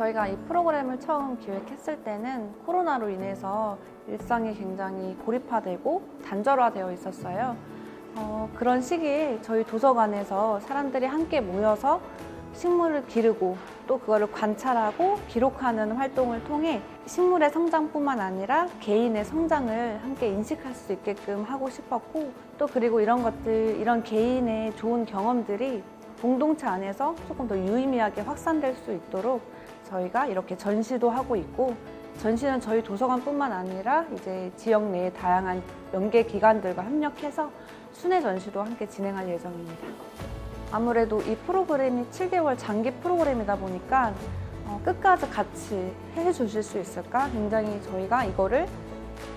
저희가 이 프로그램을 처음 기획했을 때는 코로나로 인해서 일상이 굉장히 고립화되고 단절화되어 있었어요. 어, 그런 시기에 저희 도서관에서 사람들이 함께 모여서 식물을 기르고 또 그거를 관찰하고 기록하는 활동을 통해 식물의 성장뿐만 아니라 개인의 성장을 함께 인식할 수 있게끔 하고 싶었고 또 그리고 이런 것들 이런 개인의 좋은 경험들이 공동체 안에서 조금 더 유의미하게 확산될 수 있도록 저희가 이렇게 전시도 하고 있고 전시는 저희 도서관뿐만 아니라 이제 지역 내의 다양한 연계 기관들과 협력해서 순회 전시도 함께 진행할 예정입니다. 아무래도 이 프로그램이 7개월 장기 프로그램이다 보니까 어, 끝까지 같이 해 주실 수 있을까? 굉장히 저희가 이거를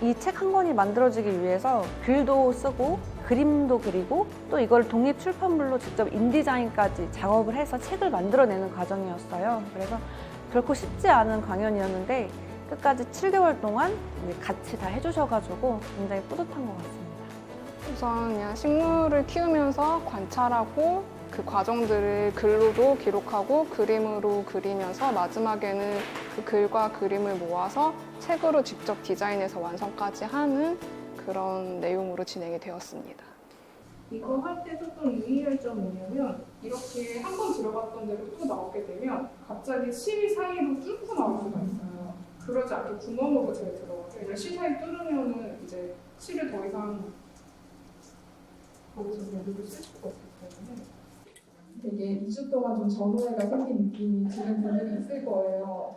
이 책 한 권이 만들어지기 위해서 글도 쓰고 그림도 그리고 또 이걸 독립 출판물로 직접 인디자인까지 작업을 해서 책을 만들어내는 과정이었어요. 그래서 결코 쉽지 않은 강연이었는데 끝까지 7개월 동안 같이 다 해주셔가지고 굉장히 뿌듯한 것 같습니다. 우선 그냥 식물을 키우면서 관찰하고 그 과정들을 글로도 기록하고 그림으로 그리면서 마지막에는 그 글과 그림을 모아서 책으로 직접 디자인해서 완성까지 하는 그런 내용으로 진행이 되었습니다. 이거 할때 조금 유의할 점이 뭐냐면 이렇게 한 번 들어갔던 대로 또 나오게 되면 갑자기 실 사이로 뚫고 나올 수가 있어요. 그러지 않게 구멍으로 잘 들어가서 이제 실 사이 뚫으면은 이제 실을 더 이상 거기서 재료를 쓸 수가 없기 때문에 되게 2주 동안 좀 전후회가 생긴 느낌이 드는 분들이 있을 거예요.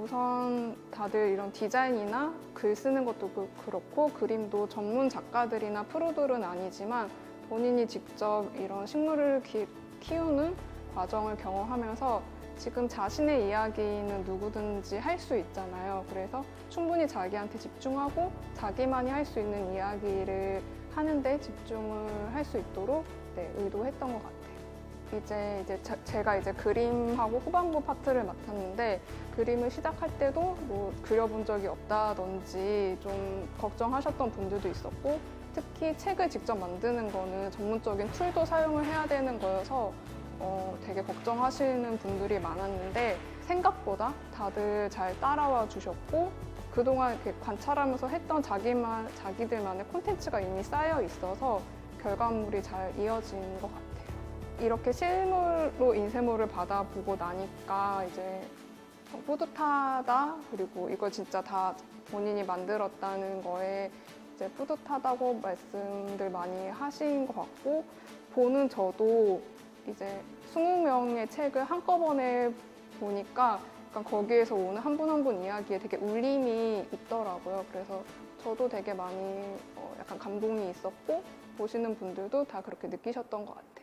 우선 다들 이런 디자인이나 글 쓰는 것도 그- 그렇고 그림도 전문 작가들이나 프로들은 아니지만 본인이 직접 이런 식물을 기- 키우는 과정을 경험하면서 지금 자신의 이야기는 누구든지 할 수 있잖아요. 그래서 충분히 자기한테 집중하고 자기만이 할 수 있는 이야기를 하는데 집중을 할 수 있도록 네, 의도했던 것 같아요. 이제 이제 제- 제가 이제 그림하고 후반부 파트를 맡았는데 그림을 시작할 때도 뭐 그려본 적이 없다든지 좀 걱정하셨던 분들도 있었고 특히 책을 직접 만드는 거는 전문적인 툴도 사용을 해야 되는 거여서 어, 되게 걱정하시는 분들이 많았는데 생각보다 다들 잘 따라와 주셨고 그동안 이렇게 관찰하면서 했던 자기만 자기들만의 콘텐츠가 이미 쌓여 있어서 결과물이 잘 이어진 것 같아요. 이렇게 실물로 인쇄물을 받아보고 나니까 이제 어, 뿌듯하다 그리고 이걸 진짜 다 본인이 만들었다는 거에 이제 뿌듯하다고 말씀들 많이 하신 것 같고 보는 저도 이제 20명의 책을 한꺼번에 보니까 약간 거기에서 오는 한 분 한 분 이야기에 되게 울림이 있더라고요. 그래서 저도 되게 많이 어, 약간 감동이 있었고 보시는 분들도 다 그렇게 느끼셨던 것 같아요.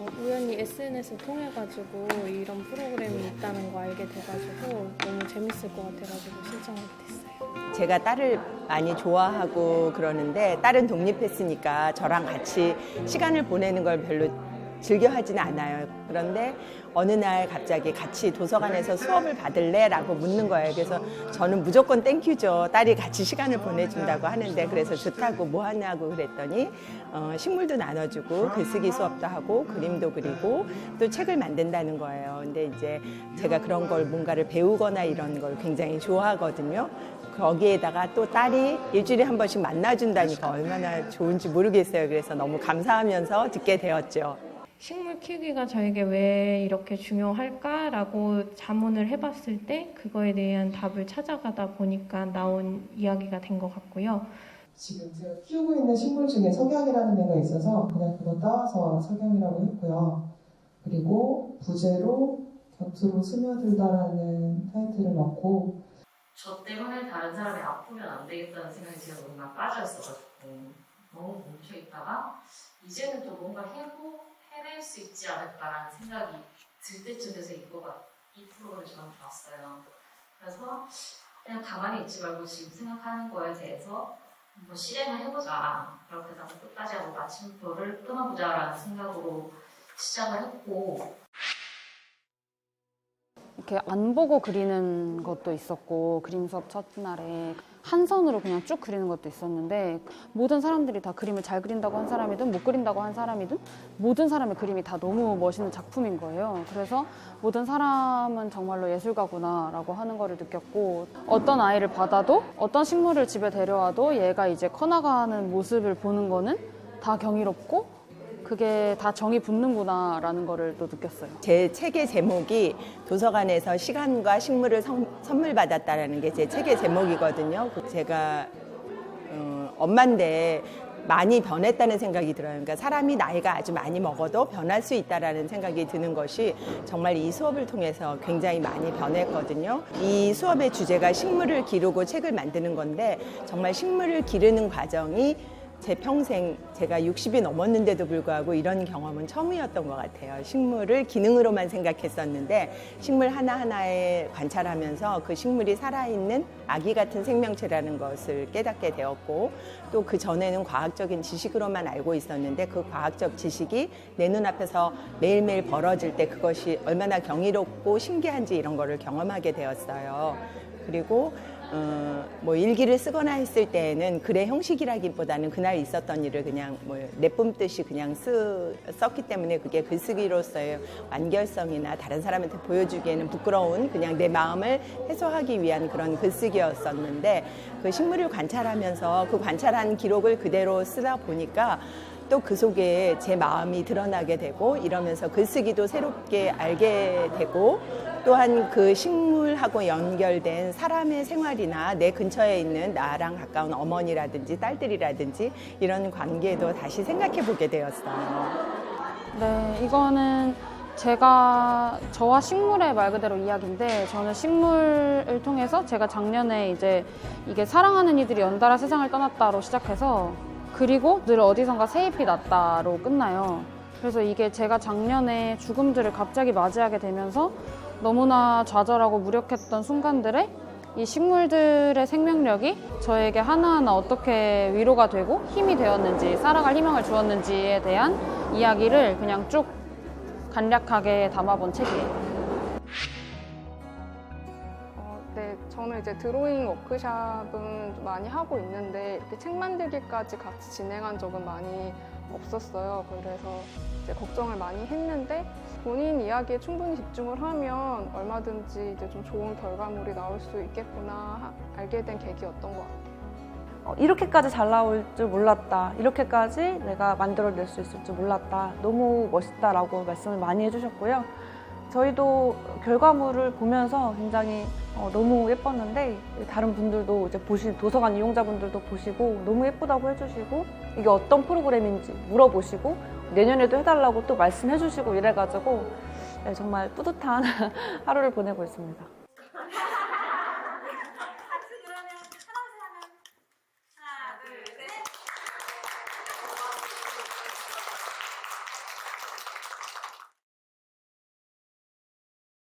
어, 우연히 SNS를 통해 가지고 이런 프로그램이 있다는 거 알게 돼가지고 너무 재밌을 것 같아가지고 신청하게 됐어요. 제가 딸을 많이 좋아하고 그러는데 딸은 독립했으니까 저랑 같이 시간을 보내는 걸 별로 즐겨 하지는 않아요. 그런데 어느 날 갑자기 같이 도서관에서 수업을 받을래? 라고 묻는 거예요. 그래서 저는 무조건 땡큐죠. 딸이 같이 시간을 보내준다고 하는데 그래서 좋다고 뭐 하냐고 그랬더니 어, 식물도 나눠주고 글쓰기 수업도 하고 그림도 그리고 또 책을 만든다는 거예요. 근데 이제 제가 그런 걸 뭔가를 배우거나 이런 걸 굉장히 좋아하거든요. 거기에다가 또 딸이 일주일에 한 번씩 만나준다니까 얼마나 좋은지 모르겠어요. 그래서 너무 감사하면서 듣게 되었죠. 식물 키우기가 저에게 왜 이렇게 중요할까라고 자문을 해봤을 때 그거에 대한 답을 찾아가다 보니까 나온 이야기가 된 것 같고요. 지금 제가 키우고 있는 식물 중에 석양이라는 애가 있어서 그냥 그거 따와서 석양이라고 했고요. 그리고 부제로 곁으로 스며들다라는 타이틀을 넣고 저 때문에 다른 사람이 아프면 안 되겠다는 생각이 제가 나 빠져있어가지고 너무 멈춰있다가 이제는 또 뭔가 해보, 해낼 수 있지 않을까라는 생각이 들 때쯤 돼서 이거가 이 프로그램을 저는 봤어요. 그래서 그냥 가만히 있지 말고 지금 생각하는 거에 대해서 한번 실행을 해보자. 그렇게 해서 끝까지 하고 마침표를 끊어보자라는 생각으로 시작을 했고 이렇게 안 보고 그리는 것도 있었고 그림 수업 첫날에 한 선으로 그냥 쭉 그리는 것도 있었는데 모든 사람들이 다 그림을 잘 그린다고 한 사람이든 못 그린다고 한 사람이든 모든 사람의 그림이 다 너무 멋있는 작품인 거예요. 그래서 모든 사람은 정말로 예술가구나라고 하는 거를 느꼈고 어떤 아이를 받아도 어떤 식물을 집에 데려와도 얘가 이제 커나가는 모습을 보는 거는 다 경이롭고 그게 다 정이 붙는구나라는 거를 또 느꼈어요. 제 책의 제목이 도서관에서 시간과 식물을 선, 선물 받았다라는 게 제 책의 제목이거든요. 그 제가 어, 엄마인데 많이 변했다는 생각이 들어요. 그러니까 사람이 나이가 아주 많이 먹어도 변할 수 있다라는 생각이 드는 것이 정말 이 수업을 통해서 굉장히 많이 변했거든요. 이 수업의 주제가 식물을 기르고 책을 만드는 건데 정말 식물을 기르는 과정이 제 평생 제가 60이 넘었는데도 불구하고 이런 경험은 처음이었던 것 같아요. 식물을 기능으로만 생각했었는데 식물 하나하나에 관찰하면서 그 식물이 살아있는 아기 같은 생명체라는 것을 깨닫게 되었고 또 그 전에는 과학적인 지식으로만 알고 있었는데 그 과학적 지식이 내 눈앞에서 매일매일 벌어질 때 그것이 얼마나 경이롭고 신기한지 이런 거를 경험하게 되었어요. 그리고 어, 뭐 일기를 쓰거나 했을 때에는 글의 형식이라기보다는 그날 있었던 일을 그냥 뭐 내뿜듯이 그냥 쓰, 썼기 때문에 그게 글쓰기로서의 완결성이나 다른 사람한테 보여주기에는 부끄러운 그냥 내 마음을 해소하기 위한 그런 글쓰기였었는데 그 식물을 관찰하면서 그 관찰한 기록을 그대로 쓰다 보니까 또 그 속에 제 마음이 드러나게 되고 이러면서 글쓰기도 새롭게 알게 되고 또한 그 식물하고 연결된 사람의 생활이나 내 근처에 있는 나랑 가까운 어머니라든지 딸들이라든지 이런 관계도 다시 생각해 보게 되었어요. 네, 이거는 제가 저와 식물의 말 그대로 이야기인데 저는 식물을 통해서 제가 작년에 이제 이게 사랑하는 이들이 연달아 세상을 떠났다로 시작해서 그리고 늘 어디선가 새잎이 났다로 끝나요. 그래서 이게 제가 작년에 죽음들을 갑자기 맞이하게 되면서 너무나 좌절하고 무력했던 순간들에 이 식물들의 생명력이 저에게 하나하나 어떻게 위로가 되고 힘이 되었는지 살아갈 희망을 주었는지에 대한 이야기를 그냥 쭉 간략하게 담아본 책이에요. 이제 드로잉 워크샵은 좀 많이 하고 있는데 이렇게 책 만들기까지 같이 진행한 적은 많이 없었어요. 그래서 이제 걱정을 많이 했는데 본인 이야기에 충분히 집중을 하면 얼마든지 이제 좀 좋은 결과물이 나올 수 있겠구나 하- 알게 된 계기였던 것 같아요. 어, 이렇게까지 잘 나올 줄 몰랐다. 이렇게까지 내가 만들어낼 수 있을 줄 몰랐다. 너무 멋있다라고 말씀을 많이 해주셨고요. 저희도 결과물을 보면서 굉장히 어, 너무 예뻤는데 다른 분들도 이제 보시 도서관 이용자분들도 보시고 너무 예쁘다고 해주시고 이게 어떤 프로그램인지 물어보시고 내년에도 해달라고 또 말씀해주시고 이래가지고 네, 정말 뿌듯한 하루를 보내고 있습니다.